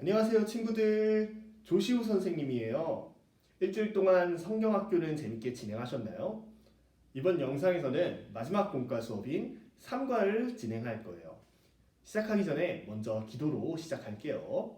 안녕하세요 친구들. 조시우 선생님이에요. 일주일 동안 성경학교는 재밌게 진행하셨나요? 이번 영상에서는 마지막 본과 수업인 3과를 진행할 거예요. 시작하기 전에 먼저 기도로 시작할게요.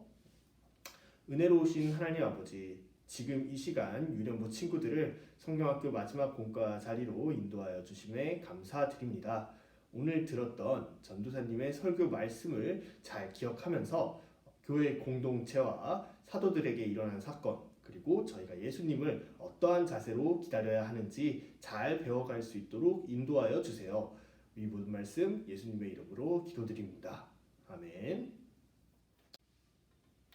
은혜로우신 하나님 아버지 지금 이 시간 유령부 친구들을 성경학교 마지막 본과 자리로 인도하여 주심에 감사드립니다. 오늘 들었던 전도사님의 설교 말씀을 잘 기억하면서 교회 공동체와 사도들에게 일어난 사건 그리고 저희가 예수님을 어떠한 자세로 기다려야 하는지 잘 배워갈 수 있도록 인도하여 주세요. 이 모든 말씀 예수님의 이름으로 기도드립니다. 아멘.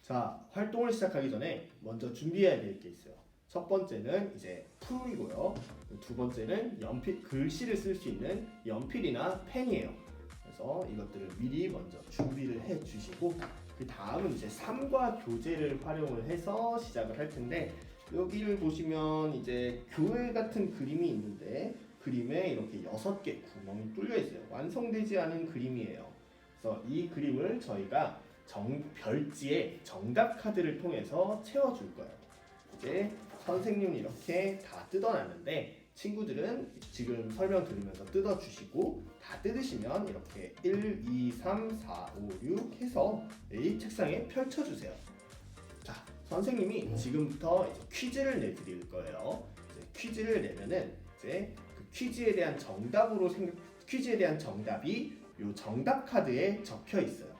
자, 활동을 시작하기 전에 먼저 준비해야 될 게 있어요. 첫 번째는 이제 풀이고요. 두 번째는 연필, 글씨를 쓸 수 있는 연필이나 펜이에요. 그래서 이것들을 미리 먼저 준비를 해 주시고 그 다음은 이제 3과 교재를 활용을 해서 시작을 할 텐데 여기를 보시면 이제 교회 같은 그림이 있는데 그림에 이렇게 여섯 개 구멍이 뚫려 있어요. 완성되지 않은 그림이에요. 그래서 이 그림을 저희가 정, 별지에 정답 카드를 통해서 채워줄 거예요. 이제 선생님이 이렇게 다 뜯어놨는데 친구들은 지금 설명 들으면서 뜯어주시고 다 뜯으시면 이렇게 1, 2, 3, 4, 5, 6 해서 이 책상에 펼쳐주세요. 자, 선생님이 지금부터 이제 퀴즈를 내드릴 거예요. 이제 퀴즈를 내면은 이제 그 퀴즈에 대한 정답으로 생각, 퀴즈에 대한 정답이 요 정답 카드에 적혀 있어요.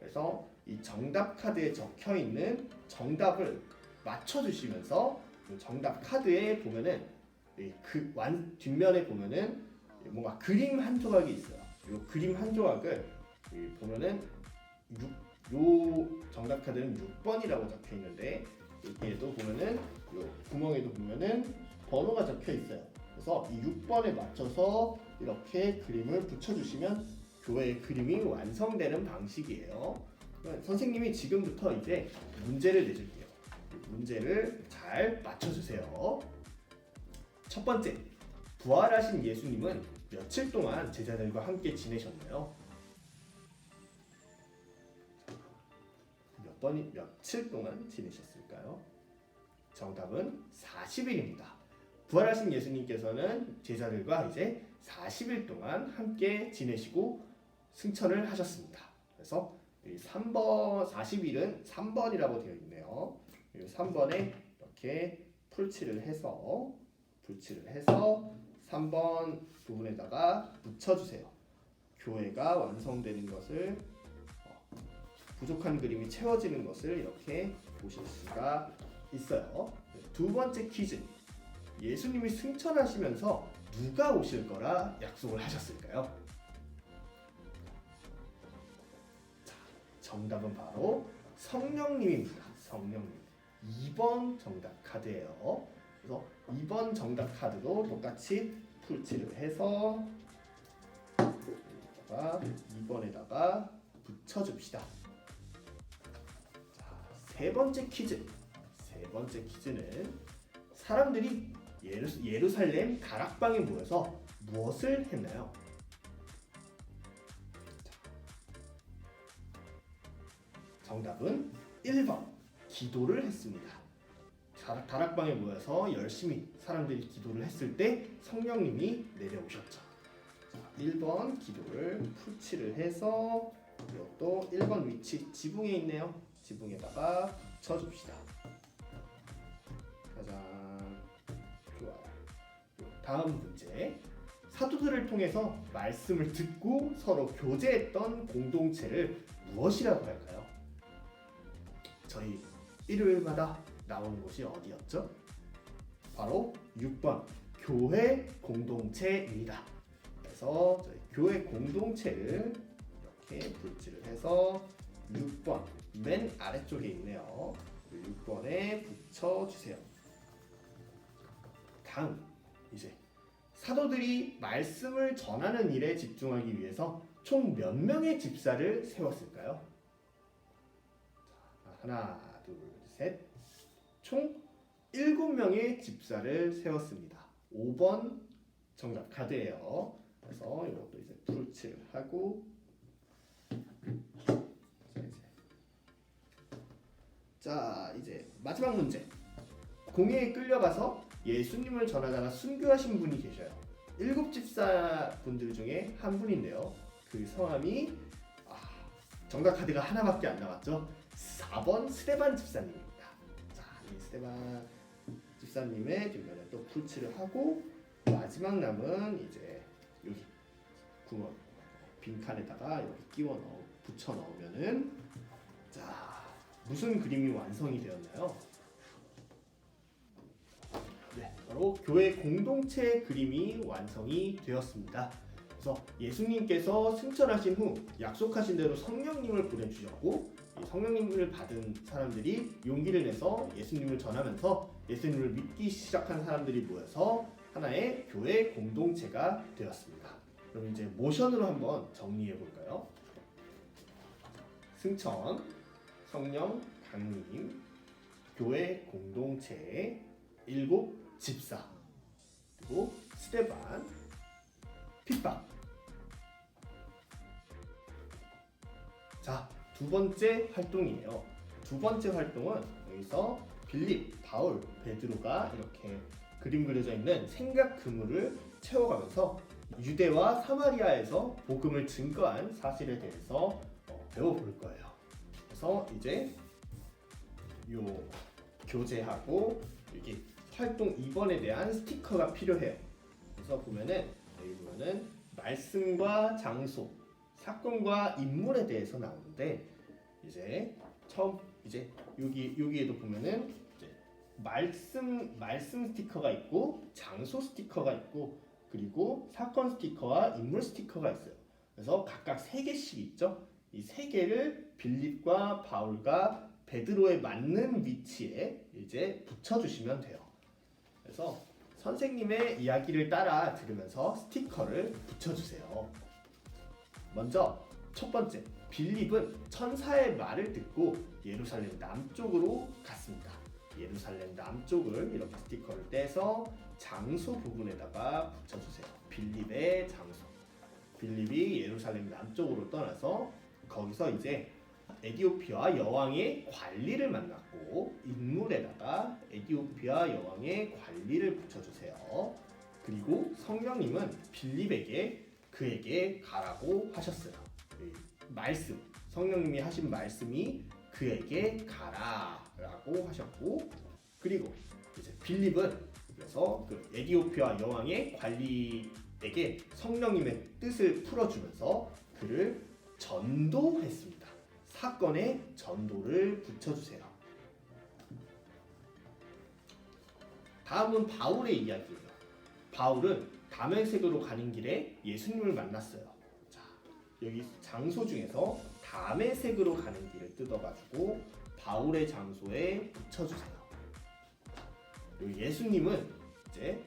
그래서 이 정답 카드에 적혀 있는 정답을 맞춰주시면서 요 정답 카드에 보면은 이 그 완 뒷면에 보면은 뭔가 그림 한 조각이 있어요. 요 그림 한 조각을 이 보면은 6, 요 정답 카드는 6번이라고 적혀 있는데 여기에도 보면은 요 구멍에도 보면은 번호가 적혀 있어요. 그래서 이 6번에 맞춰서 이렇게 그림을 붙여주시면 교회의 그림이 완성되는 방식이에요. 선생님이 지금부터 이제 문제를 내줄게요. 문제를 잘 맞춰주세요. 첫 번째, 부활하신 예수님은 며칠 동안 제자들과 함께 지내셨나요? 몇 번이 며칠 동안 지내셨을까요? 정답은 40일입니다. 부활하신 예수님께서는 제자들과 이제 40일 동안 함께 지내시고 승천을 하셨습니다. 그래서 이 3번 40일은 3번이라고 되어 있네요. 이 3번에 이렇게 풀칠을 해서 풀칠을 해서 3번 부분에다가 붙여주세요. 교회가 완성되는 것을 어, 부족한 그림이 채워지는 것을 이렇게 보실 수가 있어요. 네, 두 번째 퀴즈. 예수님이 승천하시면서 누가 오실 거라 약속을 하셨을까요? 자, 정답은 바로 성령님입니다. 성령님. 2번 정답 카드예요. 그래서 2번 정답 카드도 똑같이 풀칠을 해서 여기다가 2번에다가 붙여줍시다. 자, 세 번째 퀴즈. 세 번째 퀴즈는 사람들이 예루, 예루살렘 다락방에 모여서 무엇을 했나요? 자, 정답은 1번 기도를 했습니다. 다락, 다락방에 모여서 열심히 사람들이 기도를 했을 때 성령님이 내려오셨죠. 자, 1번 기도를 풀칠을 해서 이것도 1번 위치 지붕에 있네요. 지붕에다가 붙여줍시다. 짜잔. 좋아요. 다음 문제. 사도들을 통해서 말씀을 듣고 서로 교제했던 공동체를 무엇이라고 할까요? 저희 일요일마다 나오는 곳이 어디였죠? 바로 6번 교회 공동체입니다. 그래서 저희 교회 공동체를 이렇게 불칠을 해서 6번 맨 아래쪽에 있네요. 6번에 붙여주세요. 다음 이제 사도들이 말씀을 전하는 일에 집중하기 위해서 총 몇 명의 집사를 세웠을까요? 자, 하나, 둘, 셋. 총 7명의 집사를 세웠습니다. 5번 정답 카드예요. 그래서 이것도 이제 풀칠 하고 자, 이제 마지막 문제. 공회에 끌려가서 예수님을 전하다가 순교하신 분이 계셔요. 일곱 집사 분들 중에 한 분인데요. 그 성함이 아, 정답 카드가 하나밖에 안 남았죠. 4번 스테반 집사님입니다. 자, 이 스테반 집사님의 뒷면에 또 풀칠을 하고 마지막 남은 이제 여기 구멍 빈 칸에다가 여기 끼워 넣어 붙여 넣으면은 자 무슨 그림이 완성이 되었나요? 네, 바로 교회 공동체 그림이 완성이 되었습니다. 그래서 예수님께서 승천하신 후 약속하신 대로 성령님을 보내주셨고 이 성령님을 받은 사람들이 용기를 내서 예수님을 전하면서 예수님을 믿기 시작한 사람들이 모여서 하나의 교회 공동체가 되었습니다. 그럼 이제 모션으로 한번 정리해 볼까요? 승천, 성령, 강림, 교회 공동체, 일곱 집사, 그리고 스테반, 핍박. 자, 두 번째 활동이에요. 두 번째 활동은 여기서 빌립, 바울, 베드로가 이렇게 그림 그려져 있는 생각 그물을 채워가면서 유대와 사마리아에서 복음을 증거한 사실에 대해서 어, 배워볼 거예요. 그래서 이제 요 교재하고 여기 활동 2번에 대한 스티커가 필요해요. 그래서 보면은 여기 보면은 말씀과 장소, 사건과 인물에 대해서 나오는데 이제 처음 이제 여기 여기에도 보면은 이제 말씀 말씀 스티커가 있고 장소 스티커가 있고 그리고 사건 스티커와 인물 스티커가 있어요. 그래서 각각 세 개씩 있죠. 이 세 개를 빌립과 바울과 베드로에 맞는 위치에 이제 붙여주시면 돼요. 그래서 선생님의 이야기를 따라 들으면서 스티커를 붙여주세요. 먼저 첫 번째 빌립은 천사의 말을 듣고 예루살렘 남쪽으로 갔습니다. 예루살렘 남쪽을 이렇게 스티커를 떼서 장소 부분에다가 붙여주세요. 빌립의 장소. 빌립이 예루살렘 남쪽으로 떠나서 거기서 이제 에디오피아 여왕의 관리를 만났고 인물에다가 에디오피아 여왕의 관리를 붙여주세요. 그리고 성령님은 빌립에게 그에게 가라고 하셨어요. 이 말씀 성령님이 하신 말씀이 그에게 가라라고 하셨고 그리고 이제 빌립은 그래서 그 에디오피아 여왕의 관리에게 성령님의 뜻을 풀어주면서 그를 전도했습니다. 사건에 전도를 붙여주세요. 다음은 바울의 이야기예요. 바울은 다메섹으로 가는 길에 예수님을 만났어요. 자, 여기 장소 중에서 다메섹으로 가는 길을 뜯어가지고 바울의 장소에 붙여주세요. 예수님은 이제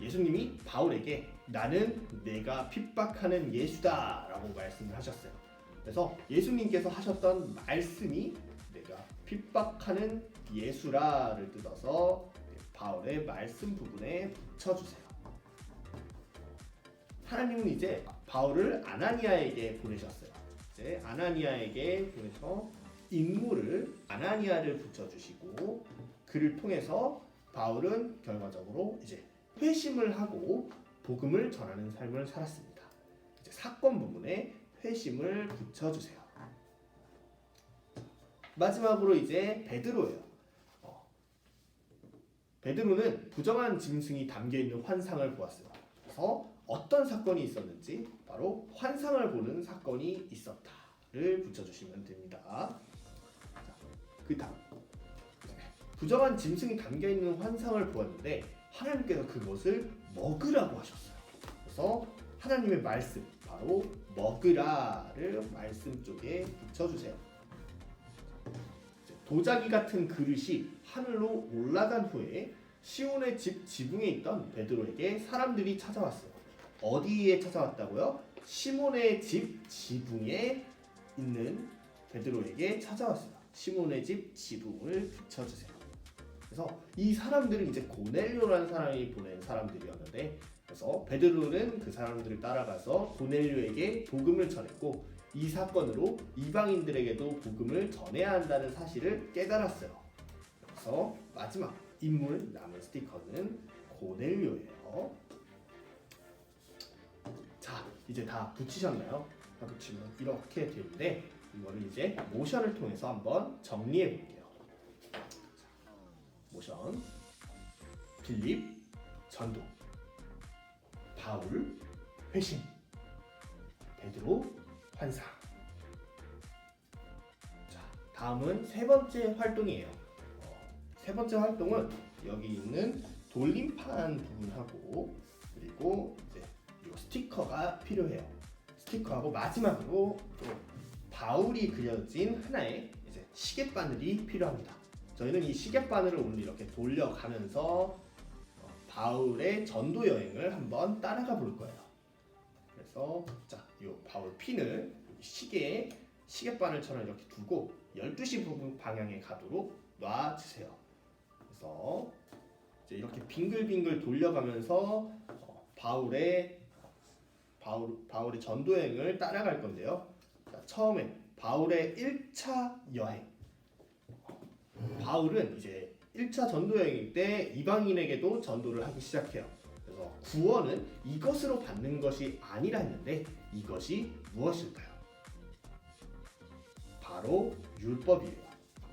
예수님이 바울에게 나는 내가 핍박하는 예수다 라고 말씀을 하셨어요. 그래서 예수님께서 하셨던 말씀이 내가 핍박하는 예수라를 뜯어서 바울의 말씀 부분에 붙여주세요. 하나님은 이제 바울을 아나니아에게 보내셨어요. 이제 아나니아에게 보내서 인물을 아나니아를 붙여주시고 그를 통해서 바울은 결과적으로 이제 회심을 하고 복음을 전하는 삶을 살았습니다. 이제 사건 부분에 회심을 붙여주세요. 마지막으로 이제 베드로예요. 어, 베드로는 부정한 짐승이 담겨 있는 환상을 보았어요. 그래서 어떤 사건이 있었는지 바로 환상을 보는 사건이 있었다를 붙여주시면 됩니다. 자, 그 다음 부정한 짐승이 담겨 있는 환상을 보았는데 하나님께서 그것을 먹으라고 하셨어요. 그래서 하나님의 말씀 바로 먹으라를 말씀 쪽에 붙여주세요. 도자기 같은 그릇이 하늘로 올라간 후에 시온의 집 지붕에 있던 베드로에게 사람들이 찾아왔어요. 어디에 찾아왔다고요? 시몬의 집 지붕에 있는 베드로에게 찾아왔어요. 시몬의 집 지붕을 붙여주세요. 그래서 이 사람들은 이제 고넬료라는 사람이 보낸 사람들이었는데 그래서 베드로는 그 사람들을 따라가서 고넬료에게 복음을 전했고 이 사건으로 이방인들에게도 복음을 전해야 한다는 사실을 깨달았어요. 그래서 마지막 인물 남은 스티커는 고넬료예요. 자, 이제 다 붙이셨나요? 다 붙이면 이렇게 되는데 이거를 이제 모션을 통해서 한번 정리해 볼게요. 자, 모션, 빌립, 전도, 바울, 회심, 베드로, 환상. 자, 다음은 세 번째 활동이에요. 어, 세 번째 활동은 여기 있는 돌림판 부분하고 그리고 스티커가 필요해요. 스티커하고 마지막으로 또 바울이 그려진 하나의 이제 시계 바늘이 필요합니다. 저희는 이 시계 바늘을 오늘 이렇게 돌려가면서 어, 바울의 전도 여행을 한번 따라가 볼 거예요. 그래서 자, 이 바울 핀을 시계에 시계 바늘처럼 이렇게 두고 12시 부분 방향에 가도록 놔 주세요. 그래서 이제 이렇게 빙글빙글 돌려가면서 어, 바울의 바울 바울의 전도 여행을 따라갈 건데요. 자, 처음에 바울의 1차 여행. 바울은 이제 1차 전도 여행일 때 이방인에게도 전도를 하기 시작해요. 그래서 구원은 이것으로 받는 것이 아니라 했는데 이것이 무엇일까요? 바로 율법이에요.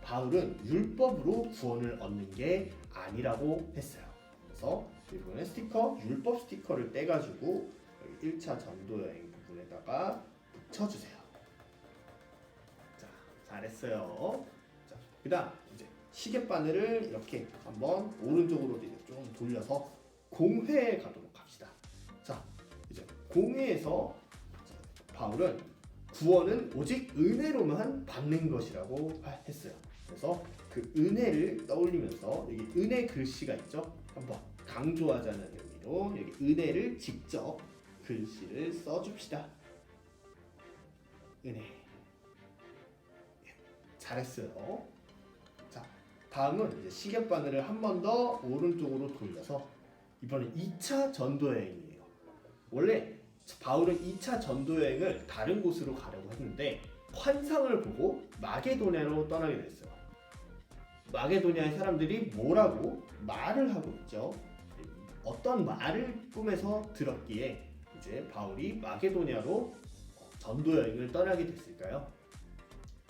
바울은 율법으로 구원을 얻는 게 아니라고 했어요. 그래서 이 부분에 스티커, 율법 스티커를 떼가지고 1차 전도 여행 부분에다가 붙여주세요. 자, 잘했어요. 자, 그 다음 이제 시계 바늘을 이렇게 한번 오른쪽으로 이제 좀 돌려서 공회에 가도록 합시다. 자, 이제 공회에서 자, 바울은 구원은 오직 은혜로만 받는 것이라고 했어요. 그래서 그 은혜를 떠올리면서 여기 은혜 글씨가 있죠. 한번 강조하자는 의미로 여기 은혜를 직접 글씨를 써줍시다. 은혜. 예, 잘했어요. 자, 다음은 이제 시계 바늘을 한 번 더 오른쪽으로 돌려서 이번엔 2차 전도 여행이에요. 원래 바울은 2차 전도 여행을 다른 곳으로 가려고 했는데 환상을 보고 마게도냐로 떠나게 됐어요. 마게도냐의 사람들이 뭐라고 말을 하고 있죠. 어떤 말을 꿈에서 들었기에 이제 바울이 마게도냐로 전도 여행을 떠나게 됐을까요?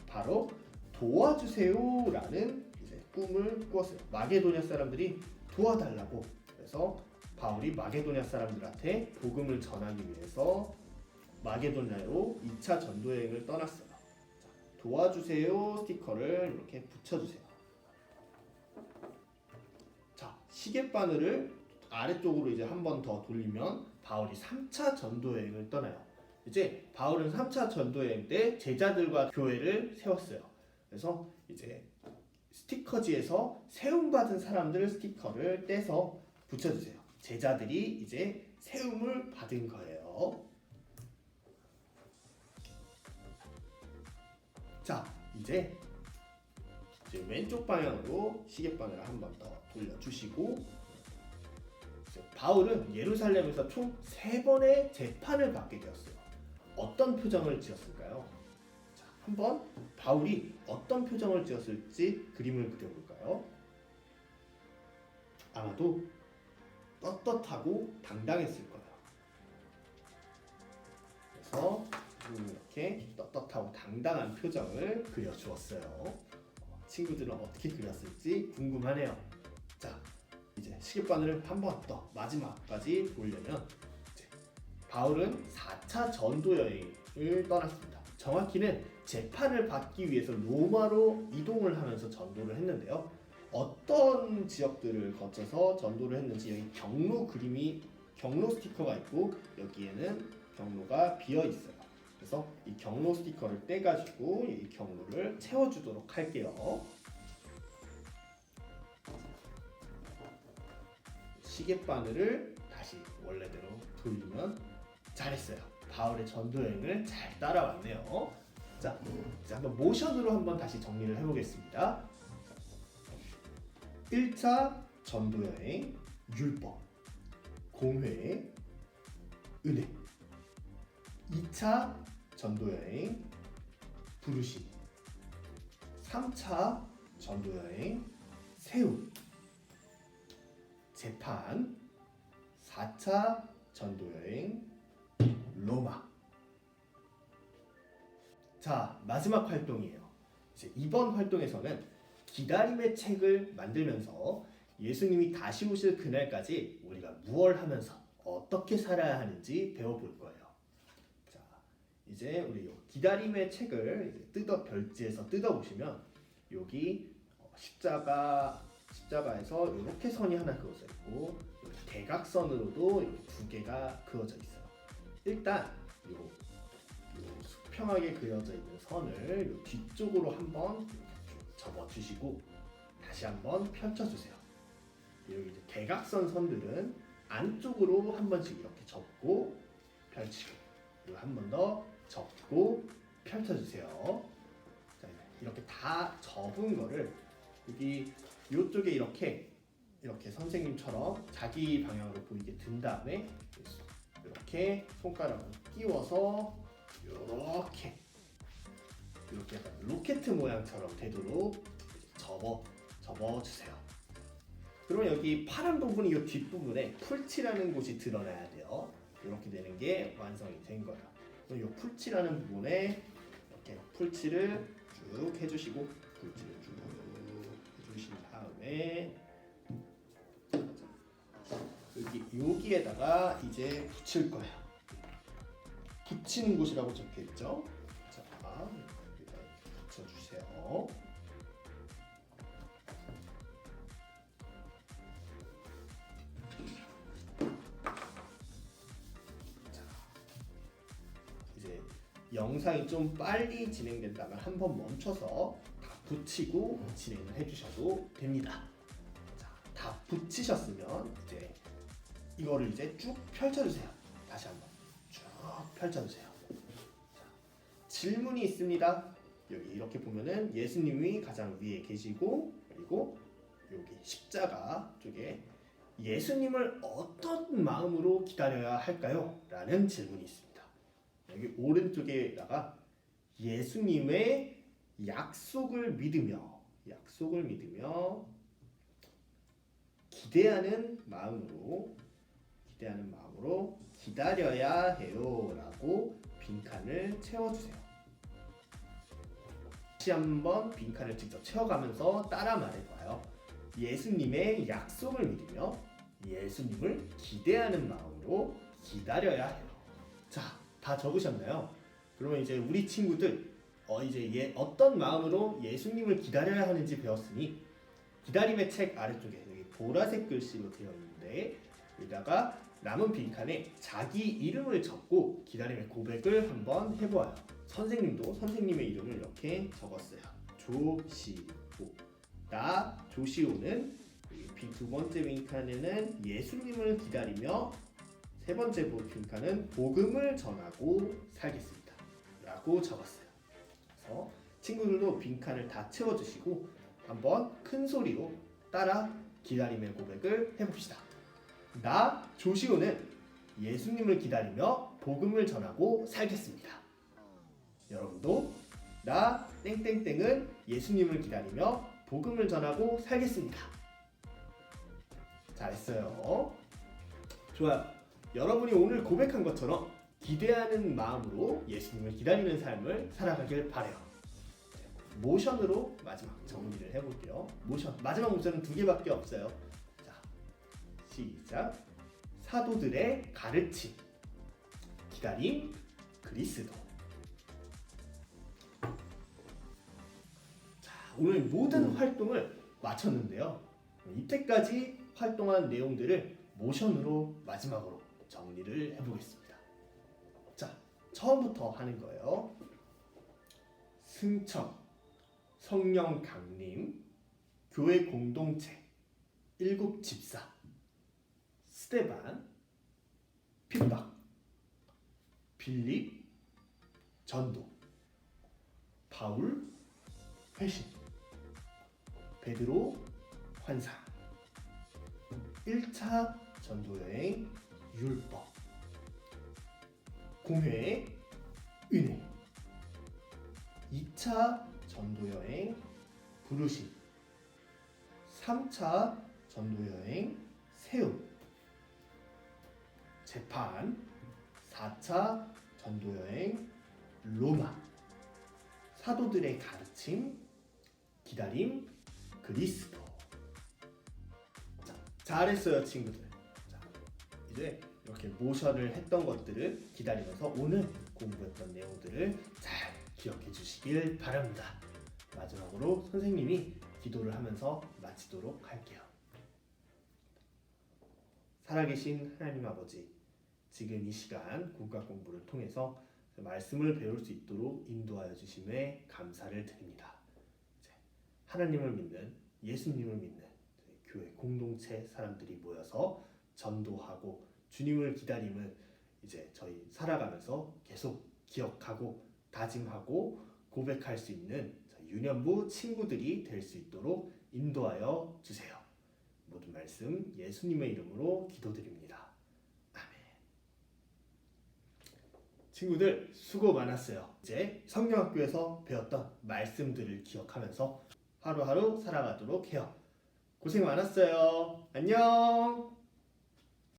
바로 도와주세요라는 이제 꿈을 꾸었어요. 마게도냐 사람들이 도와달라고 그래서 바울이 마게도냐 사람들한테 복음을 전하기 위해서 마게도냐로 2차 전도 여행을 떠났어요. 자, 도와주세요 스티커를 이렇게 붙여주세요. 자, 시계 바늘을 아래쪽으로 이제 한 번 더 돌리면 바울이 3차 전도 여행을 떠나요. 이제 바울은 3차 전도 여행 때 제자들과 교회를 세웠어요. 그래서 이제 스티커지에서 세움받은 사람들 스티커를 떼서 붙여주세요. 제자들이 이제 세움을 받은 거예요. 자, 이제, 왼쪽 방향으로 시계 바늘을 한 번 더 돌려주시고 바울은 예루살렘에서 총세 번의 재판을 받게 되었어요. 어떤 표정을 지었을까요? 자, 한번 바울이 어떤 표정을 지었을지 그림을 그려볼까요? 아마도 떳떳하고 당당했을 거예요. 그래서 이렇게 떳떳하고 당당한 표정을 그려주었어요. 어, 친구들은 어떻게 그렸을지 궁금하네요. 시계바늘을 한 번 더 마지막까지 보려면 이제 바울은 4차 전도 여행을 떠났습니다. 정확히는 재판을 받기 위해서 로마로 이동을 하면서 전도를 했는데요. 어떤 지역들을 거쳐서 전도를 했는지 여기 경로 그림이 경로 스티커가 있고 여기에는 경로가 비어 있어요. 그래서 이 경로 스티커를 떼가지고 이 경로를 채워주도록 할게요. 시계바늘을 다시 원래대로 돌리면 잘했어요. 바울의 전도 여행을 잘 따라왔네요. 자, 이제 한번 모션으로 한번 다시 정리를 해보겠습니다. 1차 전도 여행 율법 공회 은혜 2차 전도여행 부르심 3차 전도여행 세움 재판 4차 전도여행 로마 자 마지막 활동이에요 이제 이번 활동에서는 기다림의 책을 만들면서 예수님이 다시 오실 그날까지 우리가 무얼 하면서 어떻게 살아야 하는지 배워볼 거예요. 자, 이제 우리 요 기다림의 책을 뜯어 별지에서 뜯어 보시면 여기 어, 십자가 십자가에서 이렇게 선이 하나 그어져 있고 대각선으로도 이렇게 두 개가 그어져 있어요. 일단 요, 요 수평하게 그려져 있는 선을 요 뒤쪽으로 한번 접어 주시고 다시 한번 펼쳐 주세요. 여기 이제 대각선 선들은 안쪽으로 한 번씩 이렇게 접고 펼치고 그리고 한 번 더 접고 펼쳐 주세요. 자, 이렇게 다 접은 거를 여기 이쪽에 이렇게 이렇게 선생님처럼 자기 방향으로 보이게 든 다음에 이렇게 손가락을 끼워서 이렇게 이렇게 약간 로켓 모양처럼 되도록 접어 접어 주세요. 그러면 여기 파란 부분이 이 뒷부분에 풀칠하는 곳이 드러나야 돼요. 이렇게 되는 게 완성이 된 거예요. 그럼 이 풀칠하는 부분에 이렇게 풀칠을 쭉 해주시고 해주신 다음에 여기 여기에다가 이제 붙일 거예요. 붙이는 곳이라고 적혀 있죠. 자, 여기다 붙여주세요. 영상이 좀 빨리 진행된다면 한 번 멈춰서 다 붙이고 진행을 해주셔도 됩니다. 자, 다 붙이셨으면 이제 이거를 이제 쭉 펼쳐주세요. 다시 한번 쭉 펼쳐주세요. 자, 질문이 있습니다. 여기 이렇게 보면은 예수님이 가장 위에 계시고 그리고 여기 십자가 쪽에 예수님을 어떤 마음으로 기다려야 할까요? 라는 질문이 있습니다. 여기 오른쪽에다가 예수님의 약속을 믿으며 약속을 믿으며 기대하는 마음으로 기대하는 마음으로 기다려야 해요라고 빈칸을 채워주세요. 다시 한번 빈칸을 직접 채워가면서 따라 말해봐요. 예수님의 약속을 믿으며 예수님을 기대하는 마음으로 기다려야 해요. 자, 다 적으셨나요? 그러면 이제 우리 친구들 어 이제 예, 어떤 마음으로 예수님을 기다려야 하는지 배웠으니 기다림의 책 아래쪽에 여기 보라색 글씨로 되어 있는데 여기다가 남은 빈칸에 자기 이름을 적고 기다림의 고백을 한번 해보아요. 선생님도 선생님의 이름을 이렇게 적었어요. 조시호. 나 빈- 두 번째 빈칸에는 예수님을 기다리며 세 번째 빈칸은 복음을 전하고 살겠습니다. 라고 적었어요. 그래서 친구들도 빈칸을 다 채워주시고 한번 큰 소리로 따라 기다림의 고백을 해봅시다. 나 조시호는 예수님을 기다리며 복음을 전하고 살겠습니다. 여러분도 나 땡땡땡은 예수님을 기다리며 복음을 전하고 살겠습니다. 잘했어요. 좋아요. 여러분이 오늘 고백한 것처럼 기대하는 마음으로 예수님을 기다리는 삶을 살아가길 바래요. 모션으로 마지막 정리를 해볼게요. 모션 마지막 모션은 두 개밖에 없어요. 자, 시작. 사도들의 가르침, 기다림, 그리스도. 자, 오늘 모든 활동을 마쳤는데요. 이때까지 활동한 내용들을 모션으로 마지막으로 정리를 해보겠습니다. 자, 처음부터 하는 거예요. 승천, 성령 강림, 교회 공동체, 일곱 집사, 스테반, 핍박, 빌립, 전도, 바울, 회심, 베드로, 환상, 1차 전도여행, 율법, 공회, 은혜, 2차 전도 여행 부르심. 3차 전도 여행 세움. 재판. 4차 전도 여행 로마. 사도들의 가르침 기다림 그리스도. 자, 잘했어요 친구들. 자, 이제 이렇게 모션을 했던 것들을 기다리면서 오늘 공부했던 내용들을 잘 기억해 주시길 바랍니다 마지막으로 선생님이 기도를 하면서 마치도록 할게요 살아계신 하나님 아버지 지금 이 시간 국가 공부를 통해서 말씀을 배울 수 있도록 인도하여 주심에 감사를 드립니다. 하나님을 믿는 예수님을 믿는 교회 공동체 사람들이 모여서 전도하고 주님을 기다림을 이제 저희 살아가면서 계속 기억하고 다짐하고 고백할 수 있는 유년부 친구들이 될 수 있도록 인도하여 주세요. 모든 말씀 예수님의 이름으로 기도드립니다. 아멘. 친구들 수고 많았어요. 이제 성령학교에서 배웠던 말씀들을 기억하면서 하루하루 살아가도록 해요. 고생 많았어요. 안녕.